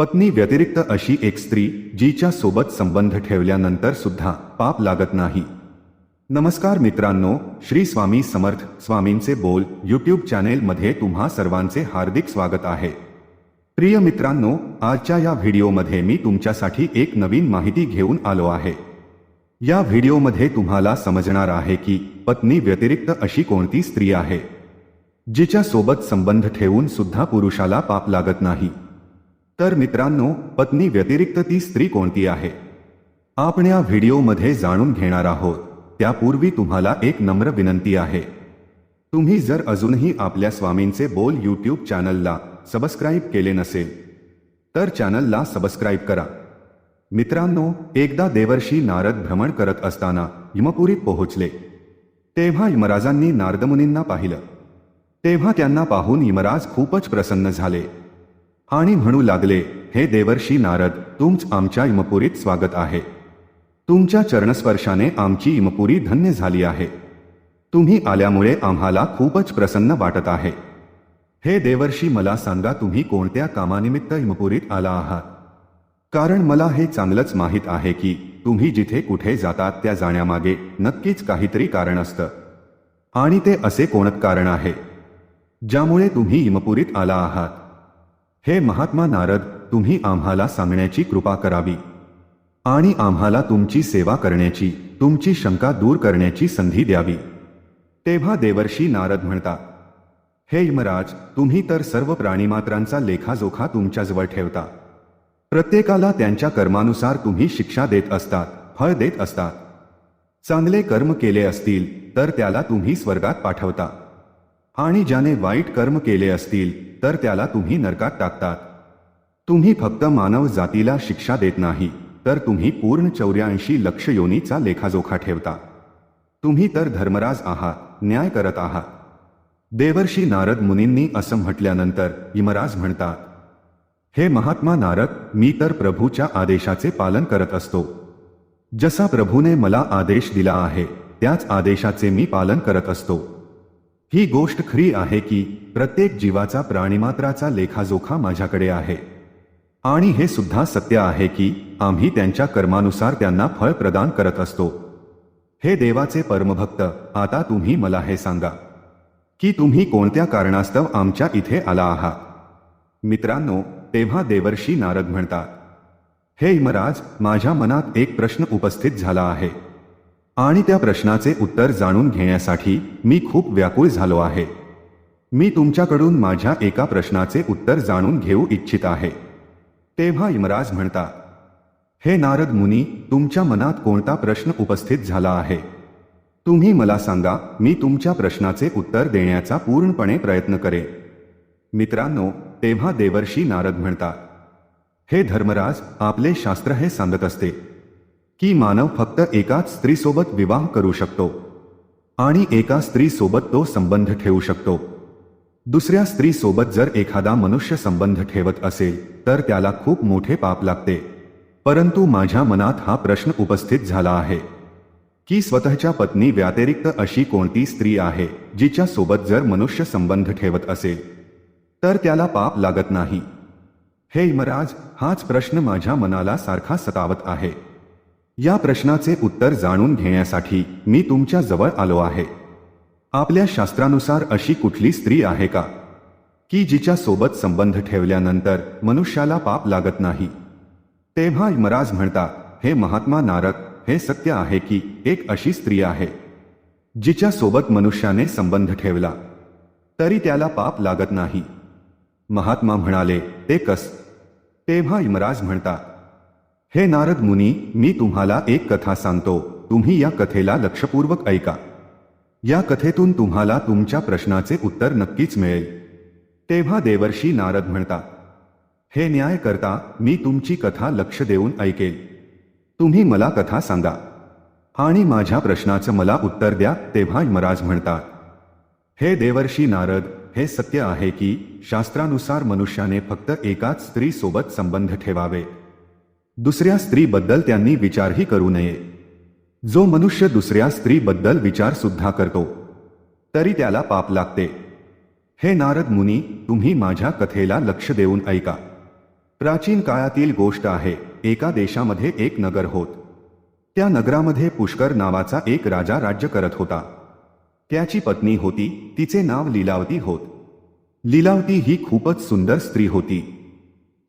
पत्नी व्यतिरिक्त अशी एक स्त्री जीच्या सोबत संबंध ठेवल्यानंतर सुद्धा पाप लागत नाही. नमस्कार मित्रांनो श्री स्वामी समर्थ स्वामींचे बोल यूट्यूब चॅनेलमध्ये तुम्हा सर्वांचे हार्दिक स्वागत आहे. प्रिय मित्रांनो आजच्या या व्हिडिओमध्ये मी तुमच्यासाठी एक नवीन माहिती घेऊन आलो आहे. या व्हिडिओमध्ये तुम्हाला समजणार आहे की पत्नी व्यतिरिक्त अशी कोणती स्त्री आहे जिच्या सोबत संबंध ठेवून सुद्धा पुरुषाला पाप लागत नाही. तर मित्रांनो पत्नी व्यतिरिक्त ती स्त्री कोणती आहे? आपण या व्हिडिओमध्ये जाणून घेणार आहोत. त्यापूर्वी तुम्हाला एक नम्र विनंती आहे. तुम्ही जर अजूनही आपल्या स्वामींचे बोल यूट्यूब चॅनलला सबस्क्राईब केले नसेल तर चॅनलला सबस्क्राईब करा. मित्रांनो एकदा देवर्षी नारद भ्रमण करत असताना यमपुरीत पोहोचले. तेव्हा यमराजांनी नारदमुनींना पाहिलं. तेव्हा त्यांना पाहून यमराज खूपच प्रसन्न झाले. आणि म्हणू लागले हे देवर्षी नारद तुमच आमच्या इमपुरीत स्वागत आहे. तुमच्या चरणस्पर्शाने आमची इमपुरी धन्य झाली आहे. तुम्ही आल्यामुळे आम्हाला खूपच प्रसन्न वाटत आहे. हे देवर्षी मला सांगा तुम्ही कोणत्या कामानिमित्त इमपुरीत आला आहात? कारण मला हे चांगलंच माहीत आहे की तुम्ही जिथे कुठे जातात त्या जाण्यामागे नक्कीच काहीतरी कारण असतं. आणि ते असे कोणत कारण आहे? ज्यामुळे तुम्ही इमपुरीत आला आहात. हे महात्मा नारद तुम्ही आम्हाला सांगण्याची कृपा करावी. आणि आम्हाला तुमची सेवा करण्याची तुमची शंका दूर करण्याची संधी द्यावी. तेव्हा देवर्षी नारद म्हणतात हे यमराज तुम्ही तर सर्व प्राणीमात्रांचा लेखाजोखा तुमच्याजवळ ठेवता. प्रत्येकाला त्यांच्या कर्मानुसार तुम्ही शिक्षा देत असतात फळ देत असतात. चांगले कर्म केले असतील तर त्याला तुम्ही स्वर्गात पाठवता. आणि ज्याने वाईट कर्म केले असतील तर त्याला तुम्ही नरकात टाकतात. तुम्ही फक्त मानव जातीला शिक्षा देत नाही तर तुम्ही पूर्ण चौऱ्याऐंशी लक्ष योनीचा लेखाजोखा ठेवता. तुम्ही तर धर्मराज आहात न्याय करत आहात. देवर्षी नारद मुनींनी असं म्हटल्यानंतर यमराज म्हणतात हे महात्मा नारद मी तर प्रभूच्या आदेशाचे पालन करत असतो. जसा प्रभूने मला आदेश दिला आहे त्याच आदेशाचे मी पालन करत असतो. ही गोष्ट खरी आहे की प्रत्येक जीवाचा प्राणीमात्राचा लेखाजोखा माझ्याकडे आहे. आणि हे सुद्धा सत्य आहे की आम्ही त्यांच्या कर्मानुसार त्यांना फळ प्रदान करत असतो. हे देवाचे परमभक्त आता तुम्ही मला हे सांगा. की तुम्ही कोणत्या कारणास्तव आमच्या इथे आला आहात? मित्रांनो तेव्हा देवर्षी नारद म्हणतात हे इमराज माझ्या मनात एक प्रश्न उपस्थित झाला आहे. आणि त्या प्रश्नाचे उत्तर जाणून घेण्यासाठी मी खूप व्याकुळ झालो आहे. मी तुमच्याकडून माझ्या एका प्रश्नाचे उत्तर जाणून घेऊ इच्छित आहे. तेव्हा यमराज म्हणता हे नारद मुनी तुमच्या मनात कोणता प्रश्न उपस्थित झाला आहे? तुम्ही मला सांगा मी तुमच्या प्रश्नाचे उत्तर देण्याचा पूर्णपणे प्रयत्न करेन. मित्रांनो तेव्हा देवर्षी नारद म्हणता हे धर्मराज आपले शास्त्र हे सांगत असते. की मानव फक्त एकाच स्त्रीसोबत विवाह करू शकतो आणि एका स्त्रीसोबत तो संबंध ठेवू शकतो. दुसऱ्या स्त्रीसोबत जर एखादा मनुष्य संबंध ठेवत असेल तर त्याला खूप मोठे पाप लागते. परंतु माझ्या मनात हा प्रश्न उपस्थित झाला आहे. की स्वतःच्या पत्नी व्यतिरिक्त अशी कोणती स्त्री आहे जिच्या सोबत जर मनुष्य संबंध ठेवत असेल तर त्याला पाप लागत नाही? हे यमराज हाच प्रश्न माझ्या मनाला सारखा सतावत आहे. या प्रश्नाचे उत्तर जाणून घेण्यासाठी मी तुमच्या जवळ आलो आहे. आपल्या शास्त्रानुसार अशी कुठली स्त्री आहे का? की जिच्या सोबत संबंध ठेवल्यानंतर मनुष्याला पाप लागत नाही? तेव्हा यमराज म्हणतात हे महात्मा नारक हे सत्य आहे की एक अशी स्त्री आहे जिच्या सोबत मनुष्याने संबंध ठेवला तरी त्याला पाप लागत नाही. महात्मा म्हणाले ते कस? तेव्हा यमराज म्हणतात हे नारद मुनी मी तुम्हाला एक कथा सांगतो. तुम्ही या कथेला लक्षपूर्वक ऐका. या कथेतून तुम्हाला तुमच्या प्रश्नाचे उत्तर नक्कीच मिळेल. तेव्हा देवर्षी नारद म्हणता हे न्याय करता मी तुमची कथा लक्ष देऊन ऐकेल. तुम्ही मला कथा सांगा. आणि माझ्या प्रश्नाचं मला उत्तर द्या तेव्हा यमराज म्हणतात. हे देवर्षी नारद हे सत्य आहे की शास्त्रानुसार मनुष्याने फक्त एकाच स्त्रीसोबत संबंध ठेवावे. दुसऱ्या स्त्रीबद्दल त्यांनी विचारही करू नये. जो मनुष्य दुसऱ्या स्त्रीबद्दल विचार सुद्धा करतो तरी त्याला पाप लागते. हे नारद मुनी तुम्ही माझ्या कथेला लक्ष देऊन ऐका. प्राचीन काळातील गोष्ट आहे एका देशामध्ये एक नगर होत. त्या नगरामध्ये पुष्कर नावाचा एक राजा राज्य करत होता. त्याची पत्नी होती तिचे नाव लीलावती होत. लीलावती ही खूपच सुंदर स्त्री होती.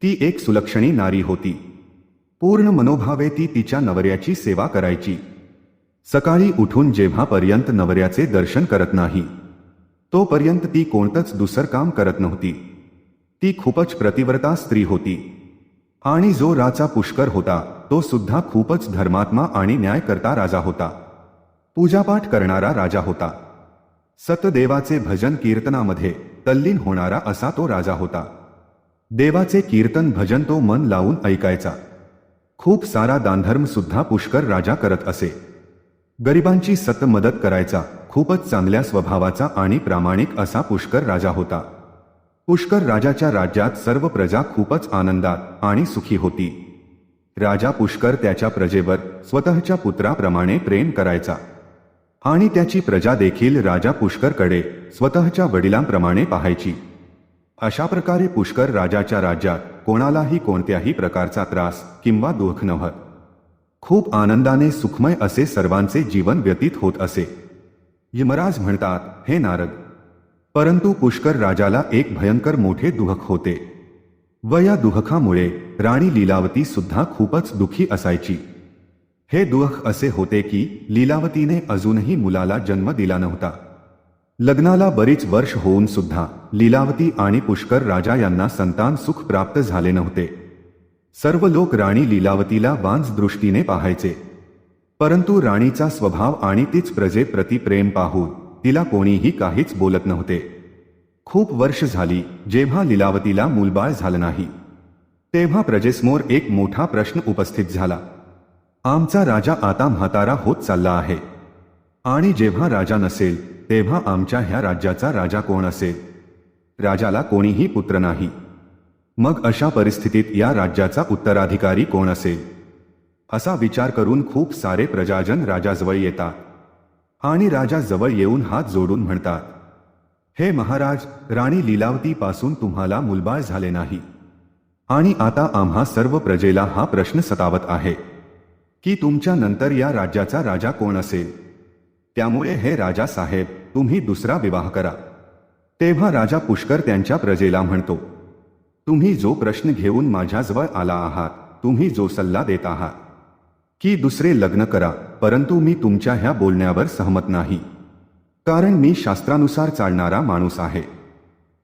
ती एक सुलक्षणी नारी होती. पूर्ण मनोभावे ती तिच्या नवऱ्याची सेवा करायची. सकाळी उठून जेव्हापर्यंत नवऱ्याचे दर्शन करत नाही तोपर्यंत ती कोणतंच दुसरं काम करत नव्हती. ती खूपच प्रतिव्रता स्त्री होती. आणि जो राजा पुष्कर होता तो सुद्धा खूपच धर्मात्मा आणि न्यायकर्ता राजा होता. पूजापाठ करणारा राजा होता. सतदेवाचे भजन कीर्तनामध्ये तल्लीन होणारा असा तो राजा होता. देवाचे कीर्तन भजन तो मन लावून ऐकायचा. खूप सारा दानधर्म सुद्धा पुष्कर राजा करत असे. गरिबांची सत मदत करायचा खूपच चांगल्या स्वभावाचा आणि प्रामाणिक असा पुष्कर राजा होता. पुष्कर राजाच्या राज्यात सर्व प्रजा खूपच आनंदात आणि सुखी होती. राजा पुष्कर त्याच्या प्रजेवर स्वतःच्या पुत्राप्रमाणे प्रेम करायचा. आणि त्याची प्रजा देखील राजा पुष्करकडे स्वतःच्या वडिलांप्रमाणे पाहायची. अशा प्रकारे पुष्कर राजाच्या राज्यात कोणालाही कोणत्याही प्रकारचा त्रास किंवा दुःख नव्हत. खूप आनंदाने सुखमय असे सर्वांचे जीवन व्यतीत होत असे. यमराज म्हणतात हे नारद परंतु पुष्कर राजाला एक भयंकर मोठे दुःख होते. व या दुःखामुळे राणी लीलावती सुद्धा खूपच दुखी असायची. हे दुःख असे होते की लीलावतीने अजूनही मुलाला जन्म दिला नव्हता. लग्नाला बरीच वर्ष होऊन सुद्धा लीलावती आणि पुष्कर राजा यांना संतान सुख प्राप्त झाले नव्हते. सर्व लोक राणी लीलावतीला वांज दृष्टीने पाहायचे. परंतु राणीचा स्वभाव आणि तीच प्रजेप्रती प्रेम पाहून तिला कोणीही काहीच बोलत नव्हते. खूप वर्ष झाली जेव्हा लीलावतीला मूलबाळ झालं नाही. तेव्हा प्रजेसमोर एक मोठा प्रश्न उपस्थित झाला. आमचा राजा आता म्हातारा होत चालला आहे. आणि जेव्हा राजा नसेल तेव्हा आमच्या ह्या राज्याचा राजा कोण असेल राजाला कोणीही पुत्र नाही. मग अशा परिस्थितीत या राज्याचा उत्तराधिकारी कोण असेल असा विचार करून खूप सारे प्रजाजन राजाजवळ येतात. आणि राजा जवळ येऊन हात जोडून म्हणतात हे महाराज राणी लीलावतीपासून तुम्हाला मुलबाळ झाले नाही. आणि आता आम्हा सर्व प्रजेला हा प्रश्न सतावत आहे की तुमच्या नंतर या राज्याचा राजा कोण असेल? त्यामुळे हे राजा साहेब तुम्ही दुसरा विवाह करा. तेव्हा राजा पुष्कर त्यांच्या प्रजेला म्हणतो तुम्ही जो प्रश्न घेऊन माझ्याजवळ आला आहात तुम्ही जो सल्ला देत आहात की दुसरे लग्न करा परंतु मी तुमच्या ह्या बोलण्यावर सहमत नाही. कारण मी शास्त्रानुसार चालणारा माणूस आहे.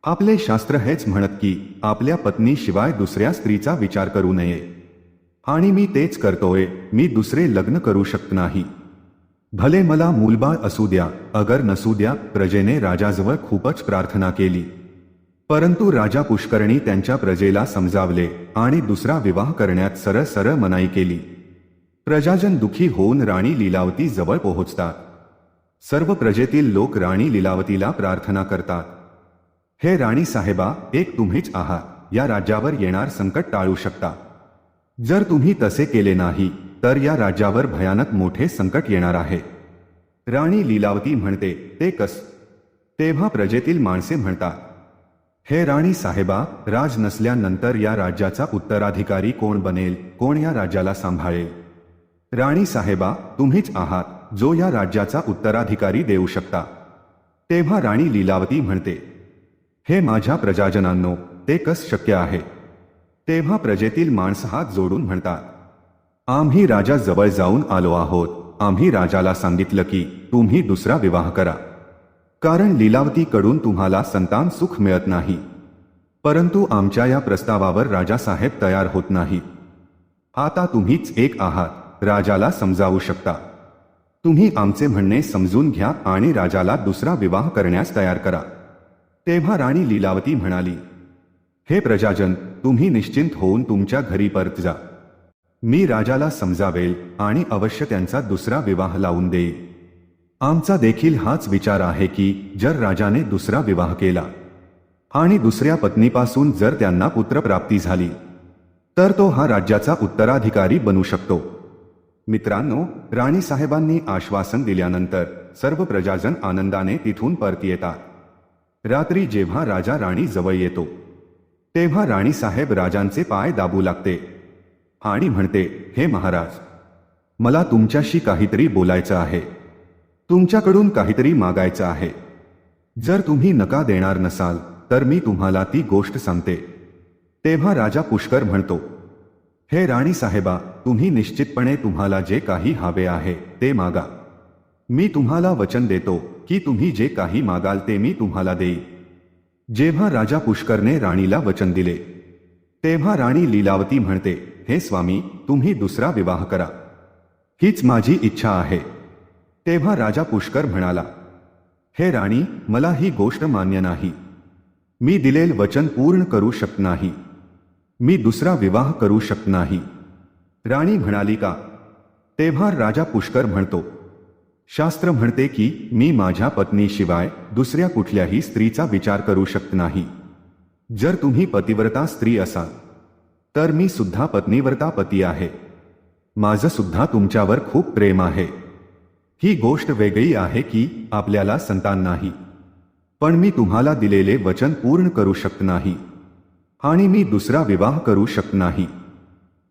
आपले शास्त्र हेच म्हणत की आपल्या पत्नीशिवाय दुसऱ्या स्त्रीचा विचार करू नये. आणि मी तेच करतोय मी दुसरे लग्न करू शकत नाही. भले मला मूलबाळ असू द्या अगर नसू द्या प्रजेने राजाजवळ खूपच प्रार्थना केली. परंतु राजा पुष्करणी त्यांच्या प्रजेला समजावले आणि दुसरा विवाह करण्यात सरळ सरळ मनाई केली. प्रजाजन दुखी होऊन राणी लीलावती जवळ पोहोचतात. सर्व प्रजेतील लोक राणी लीलावतीला प्रार्थना करतात. हे राणी साहेबा एक तुम्हीच आहात या राज्यावर येणार संकट टाळू शकता. जर तुम्ही तसे केले नाही, तर या राज्यावर भयानक मोठे संकट येणार आहे. राणी लीलावती म्हणते, ते कस? तेव्हा प्रजेतील माणसे म्हणतात हे राणी साहेबा, राज नसल्यानंतर या राज्याचा उत्तराधिकारी कोण बनेल, कोण या राज्याला सांभाळेल? राणी साहेबा, तुम्हीच आहात, जो या राज्याचा उत्तराधिकारी देऊ शकता. तेव्हा राणी लीलावती म्हणते, हे माझ्या प्रजाजनांनो, ते कस शक्य आहे? तेव्हा प्रजेतील माणस हात जोडून म्हणतात आम्ही राजा जवळ जाऊन आलो आहोत. आम्ही राजाला सांगितलं की तुम्ही दुसरा विवाह करा. कारण लीलावतीकडून तुम्हाला संतान सुख मिळत नाही. परंतु आमच्या या प्रस्तावावर राजासाहेब तयार होत नाहीत. आता तुम्हीच एक आहात. राजाला समजावू शकता. तुम्ही आमचे म्हणणे समजून घ्या आणि राजाला दुसरा विवाह करण्यास तयार करा. तेव्हा राणी लीलावती म्हणाली हे प्रजाजन तुम्ही निश्चिंत होऊन तुमच्या घरी परत जा. मी राजाला समजावेल आणि अवश्य त्यांचा दुसरा विवाह लावून देईल. आमचा देखील हाच विचार आहे की जर राजाने दुसरा विवाह केला आणि दुसऱ्या पत्नीपासून जर त्यांना पुत्रप्राप्ती झाली तर तो हा राज्याचा उत्तराधिकारी बनू शकतो. मित्रांनो राणी साहेबांनी आश्वासन दिल्यानंतर सर्व प्रजाजन आनंदाने तिथून परत येतात. रात्री जेव्हा राजा राणी जवळ येतो तेव्हा राणीसाहेब राजांचे पाय दाबू लागते. आणि म्हणते हे महाराज मला तुमच्याशी काहीतरी बोलायचं आहे. तुमच्याकडून काहीतरी मागायचं आहे. जर तुम्ही नका देणार नसाल तर मी तुम्हाला ती गोष्ट सांगते. तेव्हा राजा पुष्कर म्हणतो हे राणी साहेबा तुम्ही निश्चितपणे तुम्हाला जे काही हवे आहे ते मागा. मी तुम्हाला वचन देतो की तुम्ही जे काही मागाल ते मी तुम्हाला देईन. जेव्हा राजा पुष्करने राणीला वचन दिले, तेव्हा राणी लीलावती म्हणते, हे स्वामी, तुम्ही दुसरा विवाह करा. हीच माझी इच्छा आहे. तेव्हा राजा पुष्कर म्हणाला, हे राणी, मला ही गोष्ट मान्य नाही. मी दिलेल वचन पूर्ण करू शकत नाही. मी दुसरा विवाह करू शकत नाही. राणी म्हणाली का? तेव्हा राजा पुष्कर म्हणतो शास्त्र म्हणते की मी माझ्या पत्नीशिवाय दुसऱ्या कुठल्याही स्त्रीचा विचार करू शकत नाही. जर तुम्ही पतिव्रता स्त्री असाल तर मी सुद्धा पत्नीव्रता पती आहे. माझं सुद्धा तुमच्यावर खूप प्रेम आहे. ही गोष्ट वेगळी आहे की आपल्याला संतान नाही. पण मी तुम्हाला दिलेले वचन पूर्ण करू शकत नाही. आणि मी दुसरा विवाह करू शकत नाही.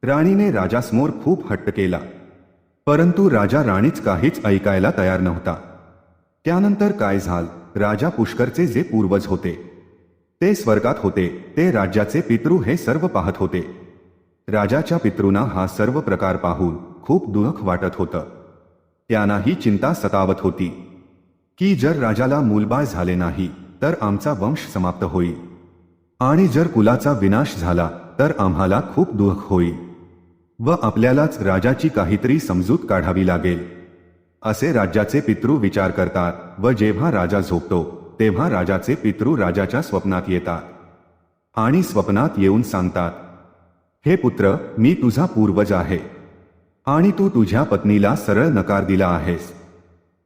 राणीने राजासमोर खूप हट्ट केला. परंतु राजा राणीच काहीच ऐकायला तयार नव्हता. त्यानंतर काय झाल? राजा पुष्करचे जे पूर्वज होते ते स्वर्गात होते ते राज्याचे पितृ हे सर्व पाहत होते. राजाच्या पितृंना हा सर्व प्रकार पाहून खूप दुःख वाटत होतं. त्यांनाही चिंता सतावत होती की जर राजाला मूलबाळ झाले नाही तर आमचा वंश समाप्त होईल. आणि जर कुलाचा विनाश झाला तर आम्हाला खूप दुःख होईल. व आपल्यालाच राजाची काहीतरी समजूत काढावी लागेल. असे राज्याचे पितृ विचार करतात व जेव्हा राजा झोपतो तेव्हा राजाचे पितृ राजाच्या स्वप्नात येतात. आणि स्वप्नात येऊन सांगतात हे पुत्र मी तुझा पूर्वज आहे. आणि तू तुझ्या पत्नीला सरळ नकार दिला आहेस.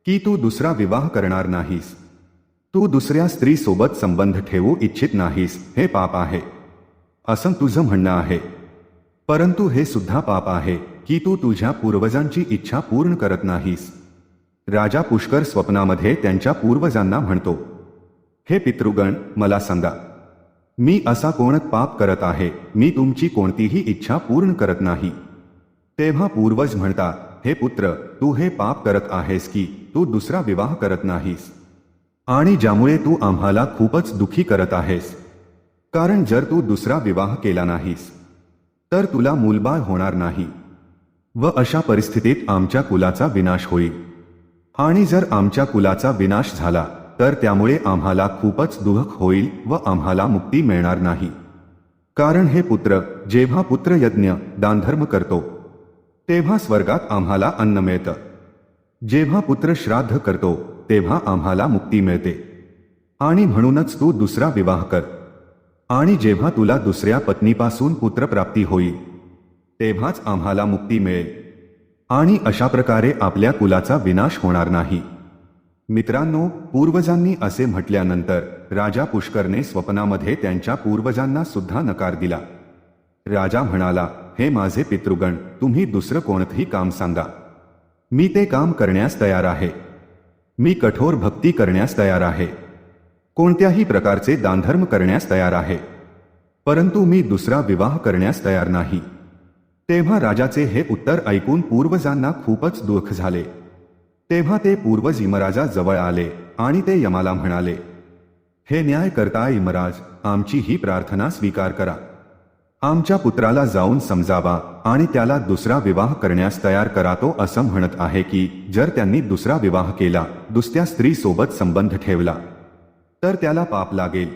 की तू दुसरा विवाह करणार नाहीस. तू दुसऱ्या स्त्रीसोबत संबंध ठेवू इच्छित नाहीस. हे पाप आहे. असं तुझं म्हणणं आहे. परंतु हे सुद्धा पाप आहे की तू तुझ्या पूर्वजांची इच्छा पूर्ण करत नाहीस. राजा पुष्कर स्वप्नामध्ये त्यांच्या पूर्वजांना म्हणतो हे पितृगण मला सांगा मी असा कोण पाप करत आहे मी तुमची कोणतीही इच्छा पूर्ण करत नाही. तेव्हा पूर्वज म्हणतात हे पुत्र तू हे पाप करत आहेस की तू दुसरा विवाह करत नाहीस. आणि ज्यामुळे तू आम्हाला खूपच दुखी करत आहेस. कारण जर तू दुसरा विवाह केला नाहीस तर तुला मूलबाळ होणार नाही. व अशा परिस्थितीत आमच्या कुलाचा विनाश होईल. आणि जर आमच्या कुलाचा विनाश झाला तर त्यामुळे आम्हाला खूपच दुःख होईल व आम्हाला मुक्ती मिळणार नाही. कारण हे पुत्र जेव्हा पुत्र यज्ञ दानधर्म करतो तेव्हा स्वर्गात आम्हाला अन्न मिळतं. जेव्हा पुत्र श्राद्ध करतो तेव्हा आम्हाला मुक्ती मिळते. आणि म्हणूनच तू दुसरा विवाह कर. आणि जेव्हा तुला दुसऱ्या पत्नीपासून पुत्रप्राप्ती होईल तेव्हाच आम्हाला मुक्ती मिळेल. आणि अशा प्रकारे आपल्या कुलाचा विनाश होणार नाही. मित्रांनो पूर्वजांनी असे म्हटल्यानंतर राजा पुष्करने स्वप्नामध्ये त्यांच्या पूर्वजांना सुद्धा नकार दिला. राजा म्हणाला हे माझे पितृगण तुम्ही दुसरं कोणतंही काम सांगा. मी ते काम करण्यास तयार आहे. मी कठोर भक्ती करण्यास तयार आहे. कोणत्याही प्रकारचे दानधर्म करण्यास तयार आहे. परंतु मी दुसरा विवाह करण्यास तयार नाही. तेव्हा राजाचे हे उत्तर ऐकून पूर्वजांना खूपच दुःख झाले. तेव्हा ते पूर्वज इमराजाजवळ आले आणि ते यमाला म्हणाले हे न्याय करता इमराज आमची ही प्रार्थना स्वीकार करा. आमच्या पुत्राला जाऊन समजावा आणि त्याला दुसरा विवाह करण्यास तयार करा तो असं म्हणत आहे की जर त्यांनी दुसरा विवाह केला दुसऱ्या स्त्रीसोबत संबंध ठेवला तर त्याला पाप लागेल.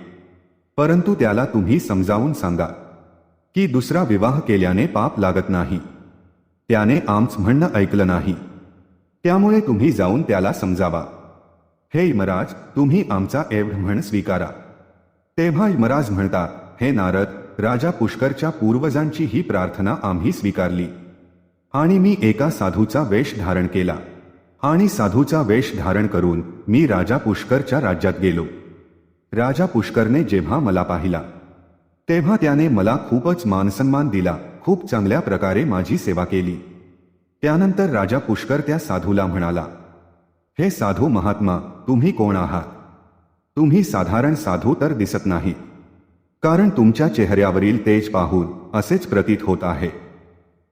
परंतु त्याला तुम्ही समजावून सांगा की दुसरा विवाह केल्याने पाप लागत नाही. त्याने आमच म्हणणं ऐकलं नाही. त्यामुळे तुम्ही जाऊन त्याला समजावा. हे यमराज तुम्ही आमचा एवढ म्हण स्वीकारा. तेव्हा यमराज म्हणतात हे नारद राजा पुष्करच्या पूर्वजांची ही प्रार्थना आम्ही स्वीकारली. आणि मी एका साधूचा वेश धारण केला. आणि साधूचा वेश धारण करून मी राजा पुष्करच्या राज्यात गेलो. राजा पुष्करने जेव्हा मला पाहिला तेव्हा त्याने मला खूपच मानसन्मान दिला खूप चांगल्या प्रकारे माझी सेवा केली. त्यानंतर राजा पुष्कर त्या साधूला म्हणाला हे साधू महात्मा तुम्ही कोण आहात? तुम्ही साधारण साधू तर दिसत नाही. कारण तुमच्या चेहऱ्यावरील तेज पाहून असेच प्रतीत होत आहे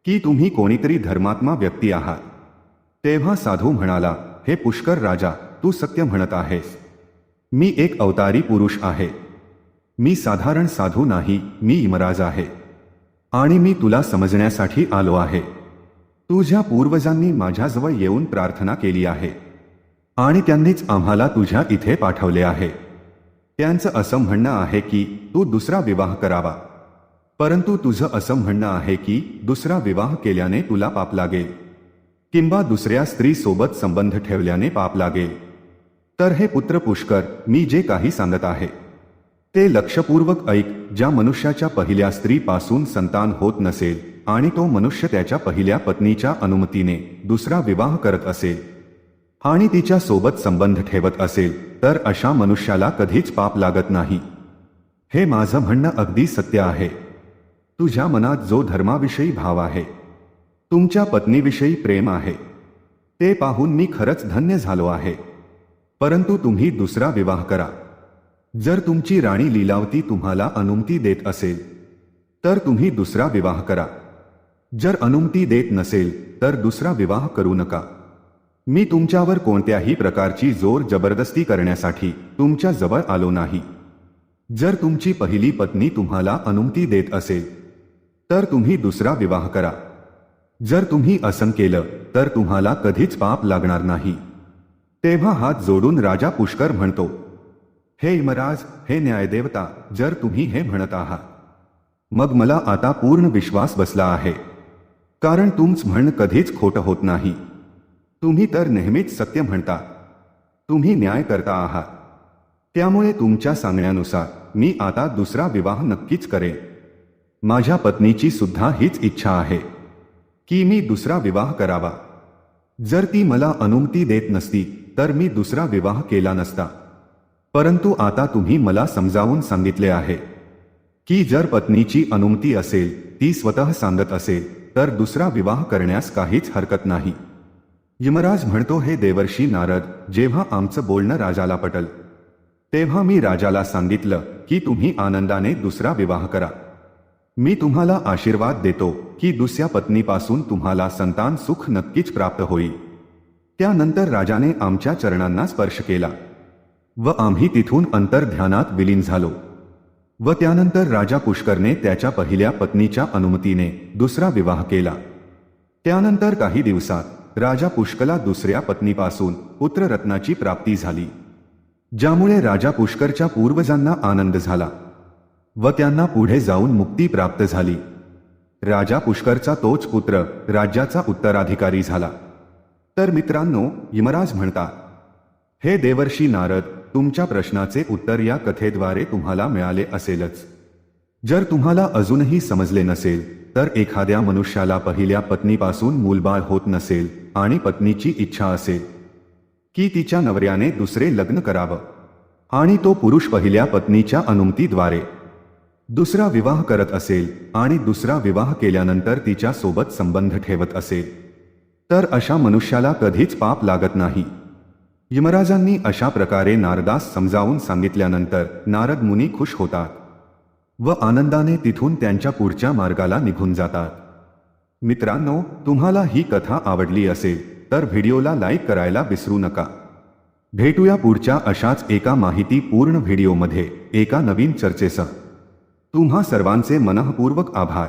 की तुम्ही कोणीतरी धर्मात्मा व्यक्ती आहात. तेव्हा साधू म्हणाला हे पुष्कर राजा तू सत्य म्हणत आहेस. मी एक अवतारी पुरुष आहे. मी साधारण साधू नाही मी इमराज आहे. आणि मी तुला समजण्यासाठी आलो आहे. तुझ्या पूर्वजांनी माझ्याजवळ येऊन प्रार्थना केली आहे. आणि त्यांनीच आम्हाला तुझ्या इथे पाठवले आहे. त्यांचं असं म्हणणं आहे की तू दुसरा विवाह करावा. परंतु तुझं असं म्हणणं आहे की दुसरा विवाह केल्याने तुला पाप लागेल. किंवा दुसऱ्या स्त्रीसोबत संबंध ठेवल्याने पाप लागेल. तर हे पुत्र पुष्कर मी जे काही सांगत आहे. ते लक्षपूर्वक ऐक ज्या मनुष्याच्या पहिल्या स्त्रीपासून संतान होत नसेल आणि तो मनुष्य त्याच्या पहिल्या पत्नीच्या अनुमतीने दुसरा विवाह करत असेल. आणि तिच्या सोबत संबंध ठेवत असेल तर अशा मनुष्याला कधीच पाप लागत नाही. हे माझं म्हणणं अगदी सत्य आहे. तुझ्या मनात जो धर्माविषयी भाव आहे तुमच्या पत्नीविषयी प्रेम आहे ते पाहून मी खरंच धन्य झालो आहे. परंतु तुम्ही दुसरा विवाह करा. जर तुमची राणी लीलावती तुम्हाला अनुमती देत असेल तर तुम्ही दुसरा विवाह करा. जर अनुमती देत नसेल तर दुसरा विवाह करू नका. मी तुमच्यावर कोणत्याही प्रकारची जोर जबरदस्ती करण्यासाठी तुमच्या जवळ आलो नाही. जर तुमची पहिली पत्नी तुम्हाला अनुमती देत असेल तर तुम्ही दुसरा विवाह करा. जर तुम्ही असं केलं तर तुम्हाला कधीच पाप लागणार नाही. तेव्हा हात जोडून राजा पुष्कर म्हणतो हे इमराज हे न्यायदेवता जर तुम्ही हे म्हणत आहात मग मला आता पूर्ण विश्वास बसला आहे. कारण तुमच म्हण कधीच खोटं होत नाही. तुम्ही तर नेहमीच सत्य म्हणता. तुम्ही न्याय करता आहात. त्यामुळे तुमच्या सांगण्यानुसार मी आता दुसरा विवाह नक्कीच करेन. माझ्या पत्नीची सुद्धा हीच इच्छा आहे की मी दुसरा विवाह करावा. जर ती मला अनुमती देत नसती तर मी दुसरा विवाह केला नसता. परंतु आता तुम्ही मला समजावून सांगितले आहे. की जर पत्नीची अनुमती असेल ती स्वतः सांगत असेल तर दुसरा विवाह करण्यास काहीच हरकत नाही. यमराज म्हणतो हे देवर्षी नारद जेव्हा आमचं बोलणं राजाला पटल तेव्हा मी राजाला सांगितलं की तुम्ही आनंदाने दुसरा विवाह करा. मी तुम्हाला आशीर्वाद देतो की दुसऱ्या पत्नीपासून तुम्हाला संतान सुख नक्कीच प्राप्त होईल. त्यानंतर राजाने आमच्या चरणांना स्पर्श केला व आम्ही तिथून अंतर्ध्यानात विलीन झालो व त्यानंतर राजा पुष्करने त्याच्या पहिल्या पत्नीच्या अनुमतीने दुसरा विवाह केला. त्यानंतर काही दिवसात राजा पुष्कला दुसऱ्या पत्नीपासून पुत्ररत्नाची प्राप्ती झाली ज्यामुळे राजा पुष्करच्या पूर्वजांना आनंद झाला व त्यांना पुढे जाऊन मुक्ती प्राप्त झाली. राजा पुष्करचा तोच पुत्र राज्याचा उत्तराधिकारी झाला. तर मित्रांनो यमराज म्हणतात हे देवर्षी नारद तुमच्या प्रश्नाचे उत्तर या कथेद्वारे तुम्हाला मिळाले असेलच. जर तुम्हाला अजूनही समजले नसेल तर एखाद्या मनुष्याला पहिल्या पत्नीपासून मूलबाळ होत नसेल आणि पत्नीची इच्छा असेल की तिच्या नवऱ्याने दुसरे लग्न करावं आणि तो पुरुष पहिल्या पत्नीच्या अनुमतीद्वारे दुसरा विवाह करत असेल आणि दुसरा विवाह केल्यानंतर तिच्या सोबत संबंध ठेवत असेल. तर अशा मनुष्याला कधीच पाप लागत नाही. यमराजांनी अशा प्रकारे नारदास समजावून सांगितल्यानंतर नारद मुनी खुश होतात व आनंदाने तिथून त्यांच्या पुढच्या मार्गाला निघून जातात. मित्रांनो तुम्हाला ही कथा आवडली असेल तर व्हिडिओला लाईक करायला विसरू नका. भेटूया पुढच्या अशाच एका माहितीपूर्ण व्हिडिओमध्ये एका नवीन चर्चेसह. तुम्हा सर्वांचे मनःपूर्वक आभार.